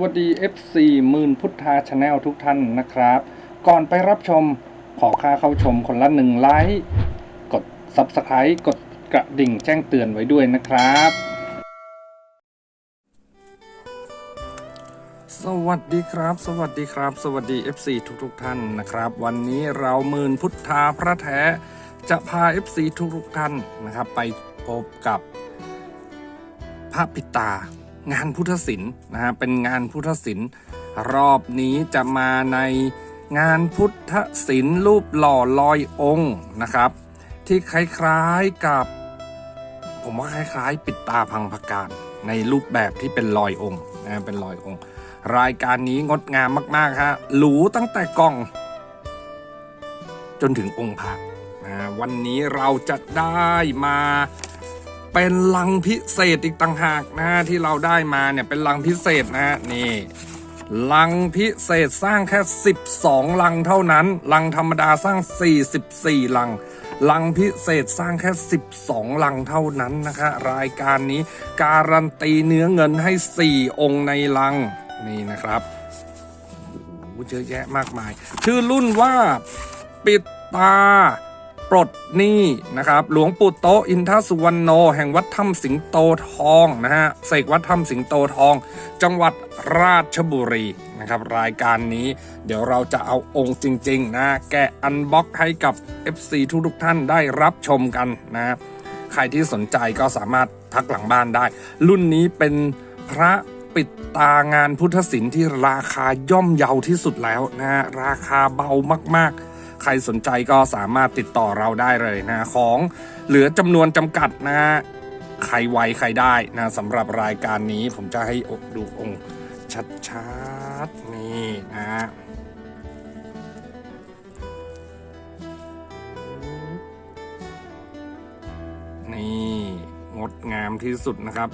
วัสดี FC มื่นพุทธาชาแนลทุกท่านนะครับ ก่อนไปรับชมขอค่าเข้าชมคนละหนึ่งไลค์กด Subscribe กดกระดิ่งแจ้งเตือนไว้ด้วยนะครับ สวัสดีครับ สวัสดีครับ สวัสดี FC ทุกทท่านนะครับ วันนี้เรามื่นพุทธาพระแท้จะพา FC ทุกทท่านนะครับ ไปพบกับพระปิตา งานพุทธศิลป์นะฮะเป็นงานพุทธศิลป์รอบนี้จะมาในงานพุทธศิลป์รูปหล่อลอยองค์นะครับ ที่คล้ายๆกับ ผมว่าคล้ายๆ ปิดตาพังพการในรูปแบบที่เป็นลอยองค์นะเป็นลอยองค์ รายการนี้งดงามมากๆฮะหรูตั้งแต่กล่อง จนถึงองค์พระนะวันนี้เราจะได้มา เป็นลังพิเศษอีกต่างหากนะฮะที่เราได้มาเนี่ยเป็นลังพิเศษนะฮะนี่ลังพิเศษสร้างแค่ 12 ลังเท่านั้นลังธรรมดาสร้าง 44 ลังลังพิเศษสร้างแค่ 12 ลังเท่านั้นนะคะ รายการนี้การันตีเนื้อเงินให้ 4 องค์ในลังนี่นะครับโอ้โหเยอะแยะมากมาย ชื่อรุ่นว่าปิดตา ปลดหนี้นะครับ หลวงปู่โตอินทสุวรรณโน แห่งวัดถ้ำสิงโตทองนะฮะเสกวัดถ้ำสิงโตทอง จังหวัดราชบุรีนะครับ รายการนี้ เดี๋ยวเราจะเอาองค์จริง ๆ นะ แกะอันบ็อกให้กับ FC ทุกทุกท่านได้รับชมกันนะใครที่สนใจก็สามารถทักหลังบ้านได้ รุ่นนี้เป็นพระปิดตางานพุทธศิลป์ที่ราคาย่อมเยาที่สุดแล้วนะฮะราคาเบามากๆ ใครสนใจก็สามารถติดต่อเราได้เลยนะของเหลือจำนวนจำกัดนะใครไวใครได้นะสำหรับรายการนี้ผมจะให้ดูองค์ชัดๆนี่นะนี่งดงามที่สุดนะครับ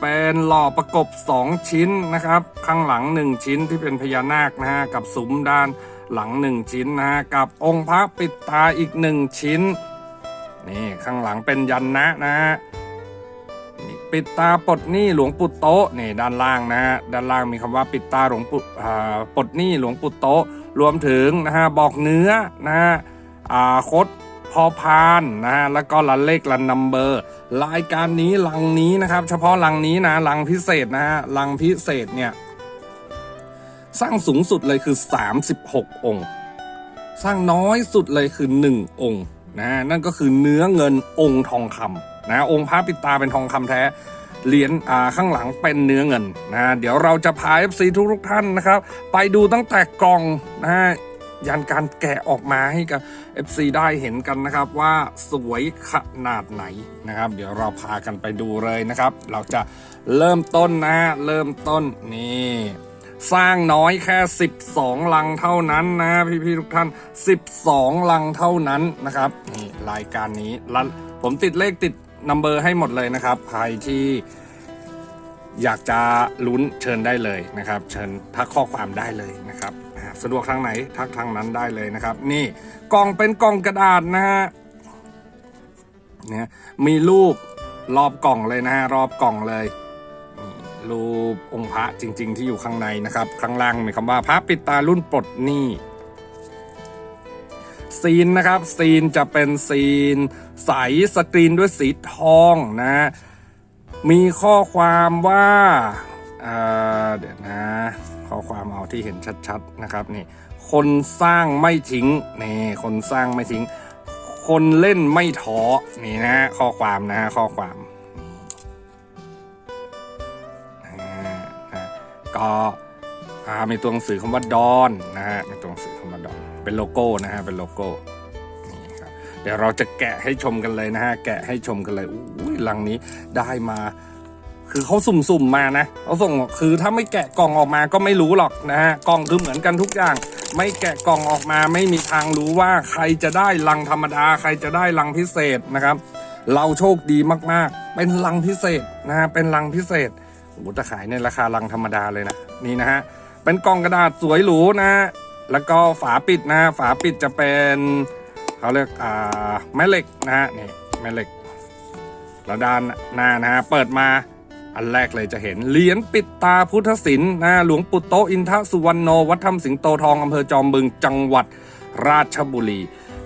เป็นหล่อประกบ 2 ชิ้นนะครับ ข้างหลัง 1 ชิ้นที่เป็นพญานาคนะฮะกับซุ้มด้าน หลัง1ชิ้นนะกับองค์พระปิดตาอีก1ชิ้น นี่ข้างหลังเป็นยันนะนะฮะนี่ปิดตาปลดหนี้หลวงปู่โตะนี่ด้านล่างนะฮะด้านล่างมีคำว่าปิดตาหลวงปู่อ่าปลดหนี้หลวงปู่โตะรวมถึงนะฮะบอกเนื้อนะฮะอ่าคดพอพานนะฮะแล้วก็ลันเลขลันนัมเบอร์ รายการนี้ลังนี้นะครับ เฉพาะลังนี้นะลังพิเศษนะฮะลังพิเศษเนี่ย สร้างสูงสุดเลยคือ 36 องค์ สร้างน้อยสุดเลยคือ 1 องค์นะนั่นก็คือเนื้อเงินองค์ทองคำนะองค์พระปิดตาเป็นทองคำแท้เหรียญอ่าข้างหลังเป็นเนื้อเงินนะเดี๋ยวเราจะพา FC ทุกทุกท่านนะครับ ไปดูตั้งแต่กล่องนะฮะยันการแกะออกมาให้กับ FC ได้เห็นกันนะครับว่าสวยขนาดไหนนะครับ เดี๋ยวเราพากันไปดูเลยนะครับ เราจะเริ่มต้นนะเริ่มต้นนี่ สร้างน้อยแค่ 12 ลังเท่านั้นนะพี่ๆทุกท่าน 12 ลังเท่านั้นนะครับนี่รายการนี้รันผมติดเลขติดนัมเบอร์ให้หมดเลยนะครับ ใครที่อยากจะลุ้นเชิญได้เลยนะครับ เชิญทักข้อความได้เลยนะครับสะดวกทางไหนทักทางนั้นได้เลยนะครับ นี่กล่องเป็นกล่องกระดาษนะฮะเนี่ยมีรูปรอบกล่องเลยนะฮะรอบกล่องเลย รูปองค์พระจริง ๆ ที่อยู่ข้างในนะครับ ข้างล่างมีคำว่าพระปิดตารุ่นปลดหนี้ซีนนะครับซีนจะเป็นซีน ใสสกรีนด้วยสีทองนะ มีข้อความว่าเเดี๋ยวนะ ข้อความเอาที่เห็นชัดๆนะครับนี่คนสร้างไม่ทิ้งนี่คนสร้างไม่ทิ้ง คนเล่นไม่ท้อนี่นะข้อความนะข้อความ ก็อ่ามีตัวหนังสือคำว่าดอนนะฮะมีตัวหนังสือคำว่าดอน เป็นโลโก้นะฮะ เป็นโลโก้นี่ครับเดี๋ยวเราจะแกะให้ชมกันเลยนะฮะ แกะให้ชมกันเลยอุ้ยลังนี้ได้มา คือเขาสุ่มๆมานะเขาส่งคือถ้าไม่แกะกล่องออกมาก็ไม่รู้หรอกนะฮะ กล่องคือเหมือนกันทุกอย่าง ไม่แกะกล่องออกมาไม่มีทางรู้ว่าใครจะได้ลังธรรมดา ใครจะได้ลังพิเศษนะครับ เราโชคดีมากๆ เป็นลังพิเศษนะฮะ เป็นลังพิเศษ โอ้โหจะขายในราคาลังธรรมดาเลยนะนี่นะฮะเป็นกล่องกระดาษสวยหรูนะฮะแล้วก็ฝาปิดนะฝาปิดจะเป็นเขาเรียกอ่าแม่เหล็กนะฮะนี่แม่เหล็กแล้วด้านหน้านะฮะเปิดมาอันแรกเลยจะเห็นเหรียญปิดตาพุทธศิลป์นะหลวงปู่โตอินทสุวรรณโนวัดถ้ำสิงโตทองอำเภอจอมบึงจังหวัดราชบุรี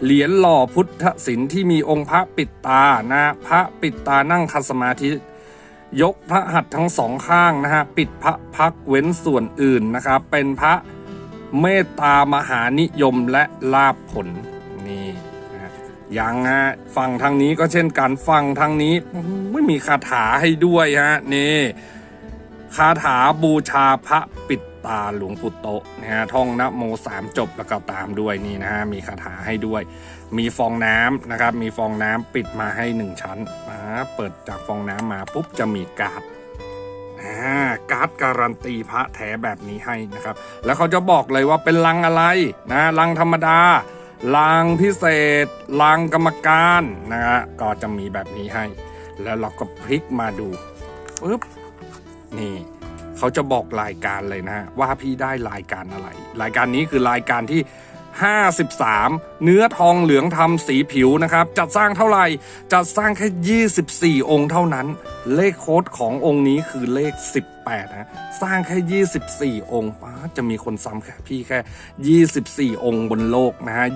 เหรียญหล่อพุทธศิลป์ที่มีองค์พระปิดตานะพระปิดตานั่งคัสมาธิ ยกพระหัตถ์ทั้งสองข้างนะฮะปิดพระพักเว้นส่วนอื่นนะครับเป็นพระเมตตามหานิยมและลาภผลนี่ยังฮะฝั่งทางนี้ก็เช่นกันฝั่งทางนี้ไม่มีคาถาให้ด้วยฮะนี่คาถาบูชาพระปิดตาหลวงปู่โตนะฮะท่องนะโมสามจบแล้วก็ตามด้วยนี่นะฮะมีคาถาให้ด้วย มีฟองน้ำนะครับ มีฟองน้ำปิดมาให้หนึ่งชั้นนะเปิดจากฟองน้ำมาปุ๊บจะมีการ์ดการ์ดการันตีพระแท้แบบนี้ให้นะครับ แล้วเขาจะบอกเลยว่าเป็นลังอะไรนะลังธรรมดาลังพิเศษลังกรรมการนะฮะก็จะมีแบบนี้ให้ แล้วเราก็พลิกมาดูปุ๊บนี่เขาจะบอกรายการเลยนะฮะว่าพี่ได้รายการอะไร รายการนี้คือรายการที่ 53 เนื้อทองเหลืองทำสีผิวนะครับ จัดสร้างเท่าไหร่ จัดสร้างแค่ 24 องค์เท่านั้น เลขโค้ดขององค์นี้คือเลข 18นะสร้างแค่ 24 องค์ป้าจะมีคนซ้ำแค่พี่แค่ 24 องค์บนโลกนะฮะ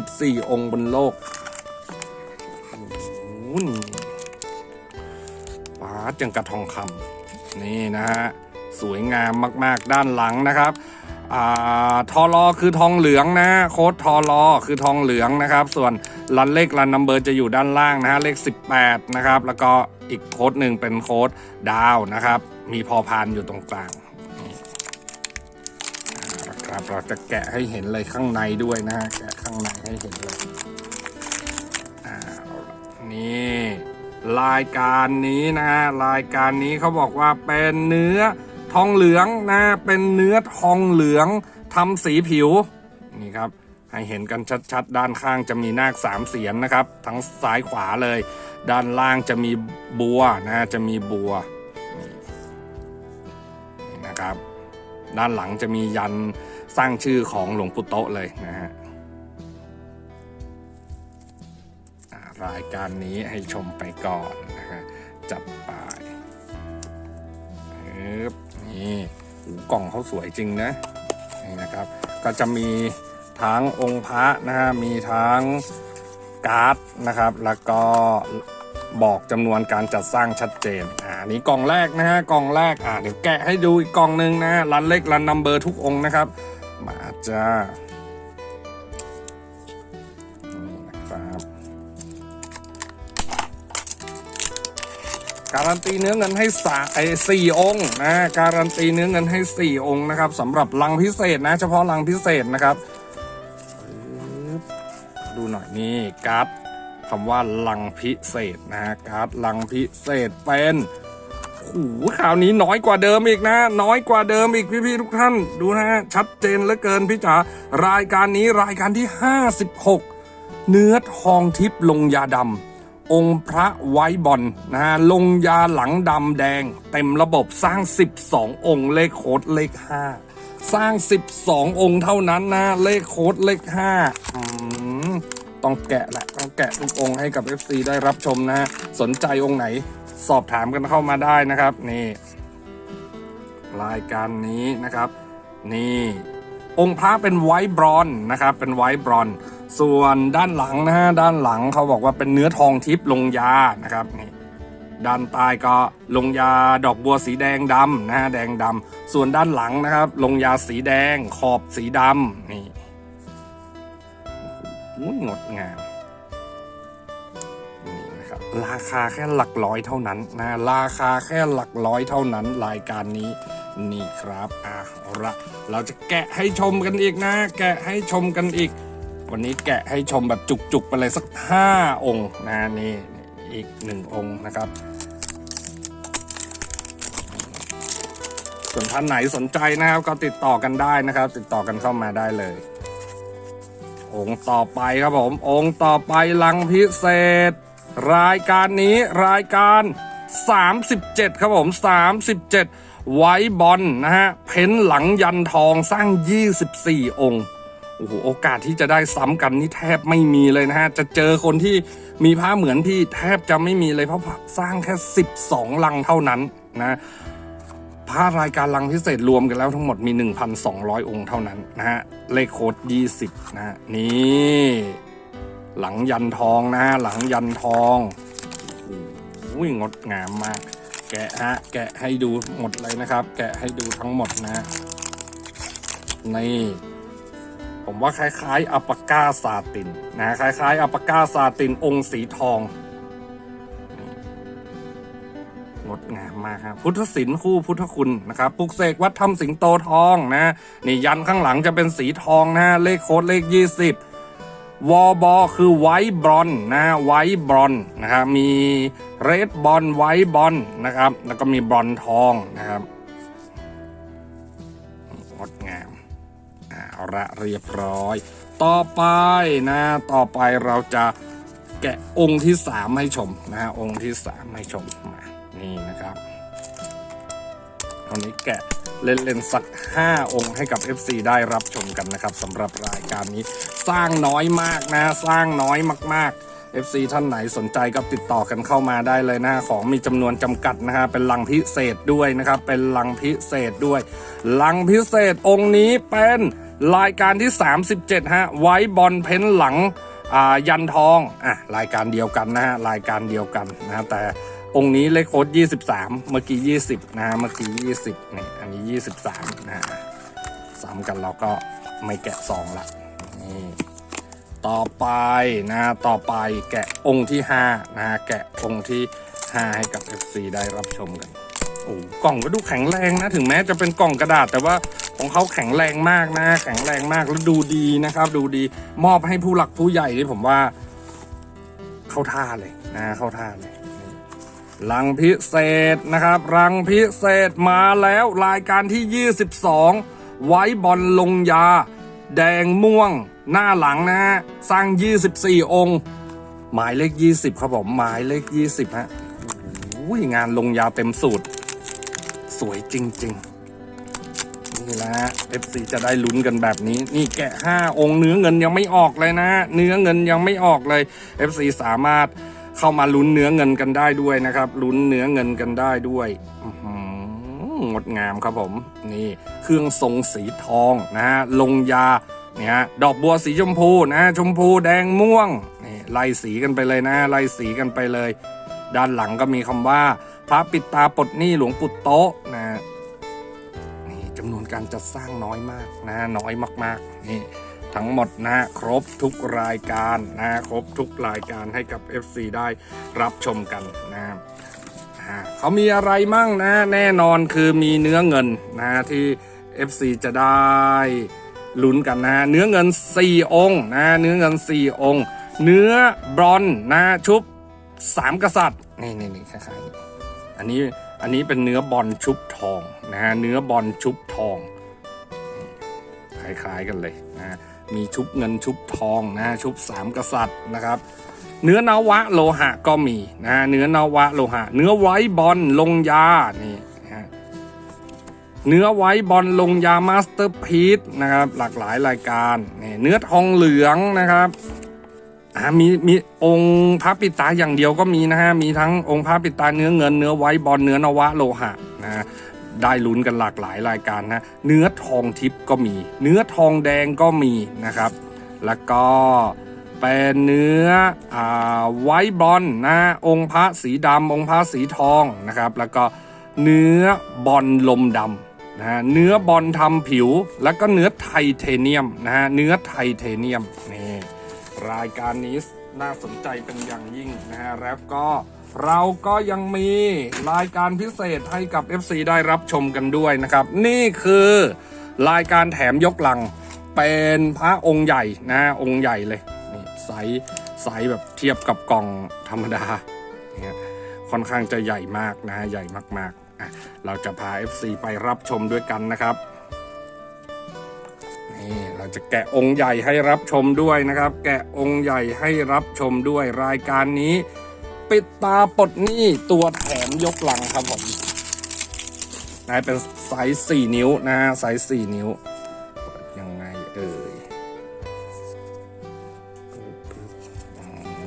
24 องค์บนโลกโอ้โหนี่ป้าจังกระทองคำนี่นะฮะ สวยงามมาก ๆ ด้านหลังนะครับ ทอรอคือทองเหลืองนะโค้ดทอรอคือทองเหลืองนะครับ ส่วนรันเลขรันนัมเบอร์จะอยู่ด้านล่างนะฮะเลข 18 นะครับ แล้วก็อีกโค้ดหนึ่งเป็นโค้ดดาวนะครับ มีพอพานอยู่ตรงกลางครับเราจะแกะให้เห็นเลยข้างในด้วยนะฮะแกะข้างในให้เห็นเลยนี่รายการนี้นะฮะรายการนี้เขาบอกว่าเป็นเนื้อ ทองเหลืองนะเป็นเนื้อทองเหลืองทำสีผิวนี่ครับให้เห็นกันชัดๆ ด้านข้างจะมีนาคสามเสียนนะครับ ทั้งซ้ายขวาเลย ด้านล่างจะมีบัวนะจะมีบัวนี่นะครับ ด้านหลังจะมียันสร้างชื่อของหลวงปู่โตเลยนะฮะรายการนี้ให้ชมไปก่อนนะฮะจับไปปึ๊บ นี่หูกล่องเขาสวยจริงนะนี่นะครับ ก็จะมีทั้งองค์พระนะฮะมีทั้งการ์ดนะครับ แล้วก็บอกจำนวนการจัดสร้างชัดเจน อ่า นี้กล่องแรกนะฮะ กล่องแรก อ่า เดี๋ยวแกะให้ดูอีกกล่องหนึ่งนะฮะรันเล็กรันนัมเบอร์ทุกองค์นะครับ มาจ้า การันตีเนื้อเงินให้สาไอ้สี่องค์นะการันตีเนื้อเงินให้สี่องค์นะครับสำหรับลังพิเศษนะ เฉพาะลังพิเศษนะครับ ดูหน่อยนี่การ์ดคำว่าลังพิเศษนะฮะการ์ดลังพิเศษเป็นโอ้โหข่าวนี้น้อยกว่าเดิมอีกนะ น้อยกว่าเดิมอีกพี่ๆทุกท่าน ดูนะฮะชัดเจนเหลือเกินพี่จ๋ารายการนี้รายการที่ 56 เนื้อทองทิพย์ลงยาดำ องค์พระไว้บอลนะฮะลงยาหลังดำแดง เต็มระบบสร้าง 12 องค์เลขโคดเลข 5 สร้าง 12 องค์เท่านั้นนะ เลขโคดเลข5ต้องแกะแหละ ต้องแกะทุกองค์ให้กับ FC ได้รับชมนะ สนใจองค์ไหนสอบถามกันเข้ามาได้นะครับ นี่ รายการนี้นะครับ นี่องค์พระเป็นไวท์บรอนนะครับ เป็นไวท์บรอน ส่วนด้านหลังนะฮะด้านหลังเขาบอกว่าเป็นเนื้อทองทิพย์ลงยานะครับนี่ด้านใต้ก็ลงยาดอกบัวสีแดงดำนะฮะแดงดำส่วนด้านหลังนะครับ ลงยาสีแดงขอบสีดำนี่โอ้โหงดงามนี่นะครับราคาแค่หลักร้อยเท่านั้นนะราคาแค่หลักร้อยเท่านั้นรายการนี้นี่ครับอะละเราจะแกะให้ชมกันอีกนะ แกะให้ชมกันอีก วันนี้แกะให้ชมแบบจุกๆไปเลยสักห้าองค์นะนี่อีกหนึ่งองค์นะครับ ส่วนท่านไหนสนใจนะครับ ก็ติดต่อกันได้นะครับ ติดต่อกันเข้ามาได้เลย องค์ต่อไปครับผมองค์ต่อไปลังพิเศษ รายการนี้รายการ 37 ครับผม 37 ไว้บอลนะฮะ เพ้นหลังยันทองสร้าง 24 องค์ โอ้โหโอกาสที่จะได้ซ้ำกันนี่แทบไม่มีเลยนะฮะ จะเจอคนที่มีผ้าเหมือนพี่แทบจะไม่มีเลยเพราะสร้างแค่ 12 ลังเท่านั้นนะผ้ารายการลังพิเศษรวมกันแล้วทั้งหมดมี 1,200 องค์เท่านั้นนะฮะเลขโค้ด20 นะฮะนี่หลังยันทองนะฮะหลังยันทองโอ้ยงดงามมาก แกะฮะแกะให้ดูหมดเลยนะครับ แกะให้ดูทั้งหมดนะฮะนี่ ผมว่าคล้ายๆอัปปาก้าซาตินนะคล้ายๆอัปปาก้าซาตินองค์สีทองงดงามมากครับพุทธศิลป์คู่พุทธคุณนะครับปลุกเสกวัดถ้ำสิงโตทองนะนี่ยันข้างหลังจะเป็นสีทองนะเลขโค้ดเลข 20 วอบอคือไวบรอนนะไวบรอนนะครับมีเรดบอลไวบอลนะครับแล้วก็มีบรอนทองนะครับ เอาละเรียบร้อย ต่อไปนะต่อไปเราจะแกะองค์ที่สามให้ชมนะฮะองค์ที่สามให้ชมมานี่นะครับตอนนี้แกะเล่นๆสัก 5 องค์ให้กับ FC ได้รับชมกันนะครับสำหรับรายการนี้สร้างน้อยมากนะสร้างน้อยมาก ๆ FC ท่านไหนสนใจก็ติดต่อกันเข้ามาได้เลยนะของมีจำนวนจำกัดนะฮะเป็นลังพิเศษด้วยนะครับ เป็นลังพิเศษด้วย ลังพิเศษองค์นี้เป็น รายการที่ 37 ฮะ ไว้บอลเพ้นหลังยันทองอะรายการเดียวกันนะฮะรายการเดียวกันนะฮะแต่องค์นี้เลขโค้ด23 เมื่อกี้ 20 นะฮะเมื่อกี้ 20นี่อันนี้ 23นะฮะสามกันเราก็ไม่แกะซองละนี่ต่อไปนะต่อไปแกะองค์ที่5นะแกะองค์ที่5ให้กับ FC ได้รับชมกัน โอ้กล่องก็ดูแข็งแรงนะ ถึงแม้จะเป็นกล่องกระดาษ แต่ว่าของเขาแข็งแรงมากนะ แข็งแรงมากแล้วดูดีนะครับ ดูดีมอบให้ผู้หลักผู้ใหญ่ที่ผมว่า เข้าท่าเลยนะ เข้าท่าเลยรังพิเศษนะครับ รังพิเศษมาแล้วรายการที่ 22 ไว้บอลลงยา แดงม่วง หน้าหลังนะฮะสร้าง 24 องค์ หมายเลข 20 ครับผม หมายเลข 20 ฮะโอ้ยงานลงยาเต็มสูตร สวยจริง ๆ นี่แหละ FC จะได้ลุ้นกันแบบนี้ นี่แกะ 5 องค์เนื้อเงินยังไม่ออกเลยนะ เนื้อเงินยังไม่ออกเลย FC สามารถเข้ามาลุ้นเนื้อเงินกันได้ด้วยนะครับ ลุ้นเนื้อเงินกันได้ด้วยหงดงามครับผม นี่เครื่องทรงสีทองนะฮะลงยาเนี่ยดอกบัวสีชมพูนะฮะชมพูแดงม่วงนี่ไล่สีกันไปเลยนะไล่สีกันไปเลย ด้านหลังก็มีคำว่า พระปิดตาปลดหนี้หลวงปู่โต๊ะนะฮะนี่จำนวนการจัดสร้างน้อยมากนะน้อยมากๆนี่ทั้งหมดนะครบทุกรายการนะครบทุกรายการให้กับ FC ได้รับชมกันนะครับอ่าเขามีอะไรมั่งนะแน่นอนคือมีเนื้อเงินนะที่ FC จะได้ลุ้นกันนะเนื้อเงิน 4 องค์นะเนื้อเงิน 4 องค์ เนื้อบรอนนะชุบสามกษัตริย์นี่นี่นี่คล้ายๆ อันนี้อันนี้เป็นเนื้อบอลชุบทองนะฮะเนื้อบอลชุบทองคล้ายๆกันเลยนะมีชุบเงินชุบทองนะชุบสามกษัตริย์นะครับ เนื้อนวะโลหะก็มีนะเนื้อนวะโลหะ เนื้อไว้บอลลงยานี่นะเนื้อไว้บอลลงยามาสเตอร์พีซนะครับหลากหลายรายการนี่เนื้อทองเหลืองนะครับ อ่ามีมีองค์พระปิตาอย่างเดียวก็มีนะฮะมีทั้งองค์พระปิตาเนื้อเงินเนื้อไว้บอลเนื้อนวะโลหะนะได้ลุ้นกันหลากหลายรายการนะเนื้อทองทิพย์ก็มี เนื้อทองแดงก็มีนะครับ แล้วก็เป็นเนื้ออไวบอลนะองค์พระสีดำองค์พระสีทองนะครับ แล้วก็เนื้อบอลลมดำนะฮะเนื้อบอลทำผิว แล้วก็เนื้อไทเทเนียมนะฮะเนื้อไทเทเนียมนี่ รายการนี้น่าสนใจเป็นอย่างยิ่งนะฮะแล้วก็เราก็ยังมีรายการพิเศษให้กับ FC ได้รับชมกันด้วยนะครับ นี่คือรายการแถมยกลังเป็นพระองค์ใหญ่นะองค์ใหญ่เลยนี่ไซส์ไซส์แบบเทียบกับกล่องธรรมดาเนี่ยค่อนข้างจะใหญ่มากนะใหญ่มากๆอะเราจะพา FC ไปรับชมด้วยกันนะครับ จะแกะองค์ใหญ่ให้รับชมด้วยนะครับ แกะองค์ใหญ่ให้รับชมด้วยรายการนี้ ปิดตาปลดหนี้ตัวแถมยกหลังครับผมนะเป็นไซส์4นิ้วนะไซส์4นิ้วยังไงเอ่ย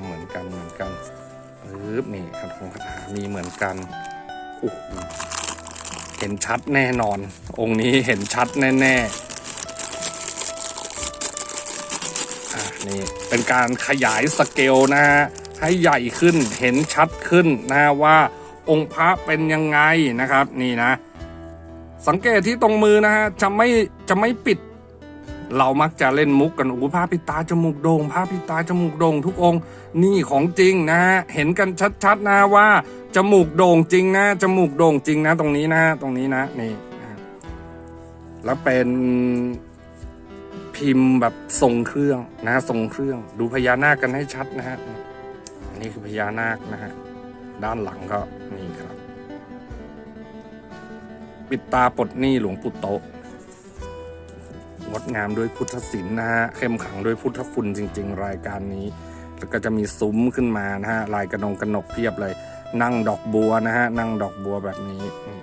เหมือนกันเหมือนกันปึ๊บนี่คาถงคาถามีเหมือนกันเห็นชัดแน่นอน องค์นี้เห็นชัดแน่ ๆ นี่เป็นการขยายสเกลนะฮะให้ใหญ่ขึ้นเห็นชัดขึ้นนะว่าองค์พระเป็นยังไงนะครับนี่นะ สังเกตที่ตรงมือนะฮะจะไม่จะไม่ปิด เรามักจะเล่นมุกกันโอ้โหผ้าปิดตาจมูกโด่งผ้าปิดตาจมูกโด่งทุกองค์นี่ของจริงนะฮะเห็นกันชัดๆนะว่าจมูกโด่งจริงนะจมูกโด่งจริงนะ ตรงนี้นะ ตรงนี้นะนี่แล้วเป็น พิมพ์แบบทรงเครื่องนะทรงเครื่อง ดูพญานาคกันให้ชัดนะฮะอันนี้คือพญานาคนะฮะด้านหลังก็นี่ครับ ปิดตาปลดหนี้หลวงปู่โตงดงามด้วยพุทธศิลป์นะฮะเข้มขังด้วยพุทธคุณจริง ๆ รายการนี้ แล้วก็จะมีซุ้มขึ้นมานะฮะลายกระนงกระหนกเพียบเลย นั่งดอกบัวนะฮะนั่งดอกบัวแบบนี้นี่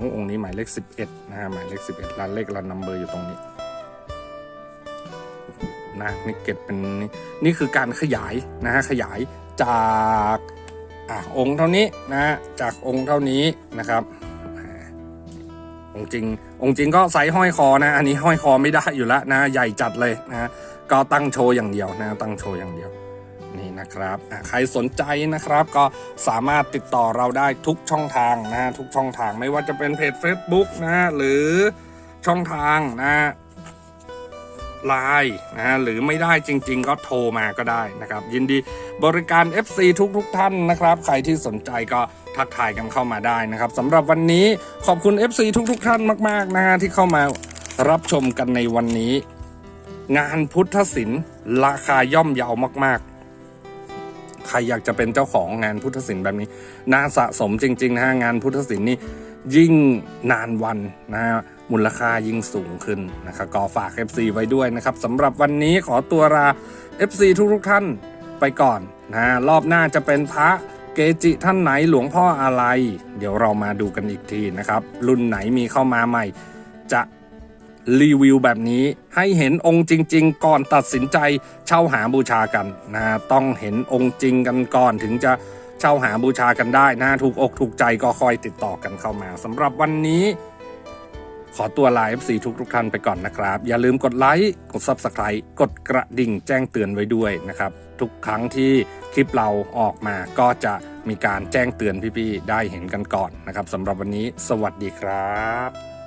โอ้องค์นี้หมายเลขสิบเอ็ดนะฮะหมายเลขสิบเอ็ดร้านเลขร้านนัมเบอร์อยู่ตรงนี้นะนี่เก็บเป็นนี่นี่คือการขยายนะฮะขยายจากอะองค์เท่านี้นะฮะจากองค์เท่านี้นะครับองค์จริงองค์จริงก็ไซส์ห้อยคอนะ อันนี้ห้อยคอไม่ได้อยู่แล้วนะ ใหญ่จัดเลยนะ ก็ตั้งโชว์อย่างเดียวนะ ตั้งโชว์อย่างเดียว นะครับใครสนใจนะครับก็สามารถติดต่อเราได้ทุกช่องทางนะทุกช่องทางไม่ว่าจะเป็นเพจ Facebook นะหรือช่องทางนะไลน์นะหรือไม่ได้จริง ๆ ก็โทรมาก็ได้นะครับ ยินดีบริการ FC ทุกทุกๆท่านนะครับ ใครที่สนใจก็ทักทายกันเข้ามาได้นะครับสำหรับวันนี้ขอบคุณ FC ทุกๆท่านมากๆนะฮะที่เข้ามารับชมกันในวันนี้ งานพุทธศิลป์ราคาย่อมเยาวมาก ใครอยากจะเป็นเจ้าของงานพุทธศิลป์แบบนี้น่าสะสมจริงๆนะฮะงานพุทธศิลป์นี่ยิ่งนานวันนะฮะมูลค่ายิ่งสูงขึ้นนะครับก็ฝาก FC ไว้ด้วยนะครับสำหรับวันนี้ขอตัวลา FC ทุกๆท่านไปก่อนนะรอบหน้าจะเป็นพระเกจิท่านไหนหลวงพ่ออะไร เดี๋ยวเรามาดูกันอีกทีนะครับ รุ่นไหนมีเข้ามาใหม่ จะ รีวิวแบบนี้ให้เห็นองค์จริง ๆ ก่อนตัดสินใจเช่าหาบูชากันนะต้องเห็นองค์จริงกันก่อนถึงจะเช่าหาบูชากันได้นะถูกอกถูกใจก็คอยติดต่อกันเข้ามาสำหรับวันนี้ ขอตัวลา FC ทุกทุกๆท่านไปก่อนนะครับ อย่าลืมกดไลค์กด Subscribe กดกระดิ่งแจ้งเตือนไว้ด้วยนะครับ ทุกครั้งที่คลิปเราออกมาก็จะมีการแจ้งเตือนพี่ๆได้เห็นกันก่อนนะครับสำหรับวันนี้ สวัสดีครับ